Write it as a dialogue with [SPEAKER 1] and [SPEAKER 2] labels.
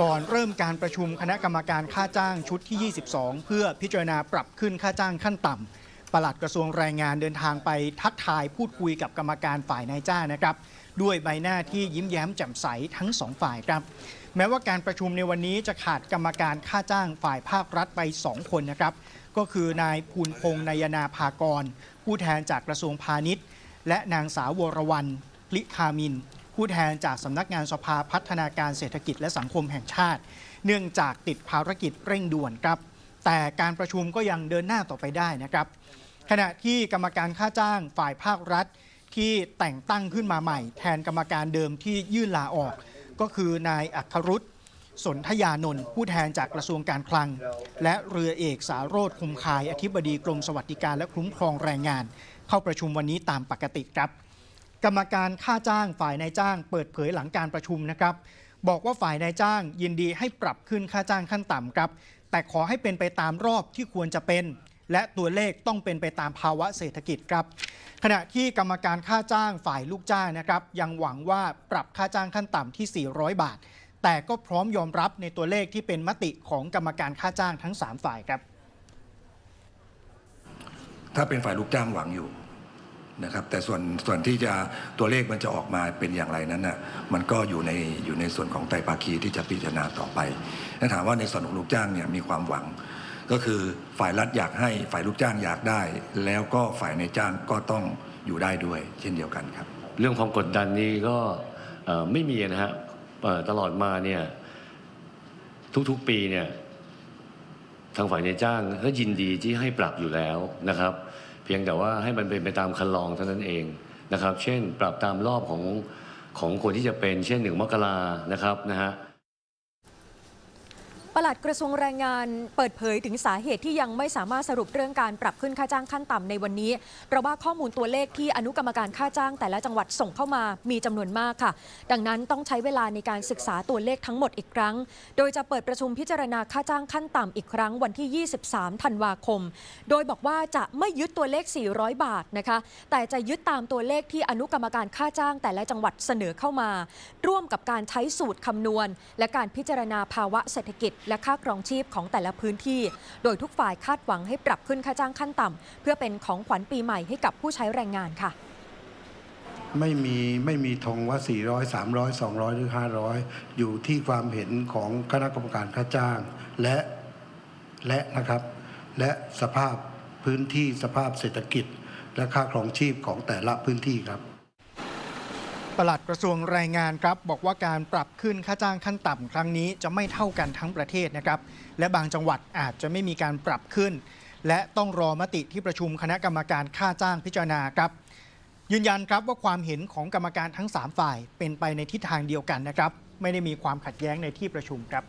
[SPEAKER 1] ก่อนเริ่มการประชุมคณะกรรมการค่าจ้างชุดที่ 22 เพื่อพิจารณาปรับขึ้นค่าจ้างขั้นต่ำปลัดกระทรวงแรงงานเดินทางไปทักทายพูดคุยกับกรรมการฝ่ายนายจ้างนะครับ ด้วยใบหน้าที่ยิ้มแย้มแจ่มใสทั้งสองฝ่ายครับ แม้ว่าการประชุมในวันนี้จะขาดกรรมการค่าจ้างฝ่ายภาครัฐไป 2 คนนะครับ ก็คือนายภูลพงษ์นายนาภากร ผู้แทนจากกระทรวงพาณิชย์ และนางสาววรวรรณพลิคามิน ผู้แทนจากสำนักงานสภาพัฒนาการเศรษฐกิจและสังคมแห่งชาติ เนื่องจากติดภารกิจเร่งด่วนครับ แต่การประชุมก็ยังเดินหน้าต่อไปได้นะครับ ขณะที่กรรมการค่าจ้างฝ่ายภาครัฐ ที่แต่งตั้งขึ้นมาใหม่ แทนกรรมการเดิมที่ยื่นลาออก ก็คือนายอัครรุตสนธยานนท์ผู้แทนจากกระทรวงการคลัง และเรือเอกสารโรธคมคาย อธิบดีกรมสวัสดิการและคุ้มครองแรงงาน เข้าประชุมวันนี้ตามปกติครับ กรรมการค่าจ้างฝ่ายนายจ้าง เปิดเผยหลังการประชุมนะครับ บอกว่าฝ่ายนายจ้างยินดีให้ปรับขึ้นค่าจ้างขั้นต่ำครับ แต่ขอให้เป็นไปตามรอบที่ควรจะเป็น และตัวเลขต้องเป็นไปตามภาวะเศรษฐกิจครับ ขณะที่กรรมการค่าจ้างฝ่ายลูกจ้างนะครับยังหวังว่าปรับค่าจ้างขั้นต่ำที่ 400 บาท แต่ก็พร้อมยอมรับในตัวเลขที่เป็นมติของกรรมการค่าจ้างทั้ง 3 ฝ่ายครับ
[SPEAKER 2] ถ้าเป็นฝ่ายลูกจ้างหวังอยู่ นะครับแต่ส่วนส่วนที่จะตัวเลขมันจะออกมาเป็นอย่างไรนั้นน่ะมันก็อยู่ในอยู่ในส่วนของไตรภาคีที่จะพิจารณาต่อไปถ้าถามว่าในส่วนของลูกจ้างเนี่ยมีความหวัง ก็คือฝ่ายรัฐอยากให้ฝ่ายลูกจ้างอยากได้ แล้วก็ฝ่ายในจ้างก็ต้องอยู่ได้ด้วย เช่นเดียวกันครับ
[SPEAKER 3] เรื่องความกดดันนี้ก็ไม่มีนะฮะตลอดมาเนี่ยทุกๆปีเนี่ยทางฝ่ายในจ้างก็ยินดีที่ให้ปรับอยู่แล้วนะครับ เพียงแต่ว่าให้มันเป็นไปตามคันลองเท่านั้นเองนะครับ เช่น ปรับตามรอบของของคนที่จะเป็น เช่นหนึ่งมกรานะครับนะฮะ
[SPEAKER 4] ปลัดกระทรวงแรงงานเปิดเผยถึงสาเหตุที่ยังไม่สามารถสรุปเรื่องการปรับขึ้นค่าจ้างขั้นต่ำในวันนี้เพราะว่าข้อมูลตัวเลขที่อนุกรรมการค่าจ้างแต่ละจังหวัดส่งเข้ามามีจำนวนมากค่ะ ดังนั้นต้องใช้เวลาในการศึกษาตัวเลขทั้งหมดอีกครั้ง โดยจะเปิดประชุมพิจารณาค่าจ้างขั้นต่ำอีกครั้งวันที่ 23 ธันวาคม โดยบอกว่าจะไม่ยึดตัวเลข 400 บาทนะคะ แต่จะยึดตามตัวเลขที่อนุกรรมการค่าจ้างแต่ละจังหวัดเสนอเข้ามา ร่วมกับการใช้สูตรคำนวณ และการพิจารณาภาวะเศรษฐกิจและค่าครองชีพของแต่ละพื้นที่ โดยทุกฝ่ายคาดหวังให้ปรับขึ้นค่าจ้างขั้นต่ำเพื่อเป็นของขวัญปีใหม่ให้กับผู้ใช้แรงงานค่ะ
[SPEAKER 5] ไม่มีไม่มีธงว่า 400 300 200 หรือ 500 อยู่ที่ความเห็นของคณะกรรมการค่าจ้าง และและนะครับและสภาพพื้นที่สภาพเศรษฐกิจ และค่าครองชีพของแต่ละพื้นที่ครับ
[SPEAKER 1] ปลัดกระทรวงแรงงานครับบอกว่าการปรับขึ้นค่าจ้างขั้นต่ำครั้งนี้จะไม่เท่ากันทั้งประเทศนะครับ และบางจังหวัดอาจจะไม่มีการปรับขึ้น และต้องรอมติที่ประชุมคณะกรรมการค่าจ้างพิจารณาครับยืนยันครับว่าความเห็นของกรรมการทั้ง 3 ฝ่ายเป็นไปในทิศทางเดียวกันนะครับ ไม่ได้มีความขัดแย้งในที่ประชุมครับ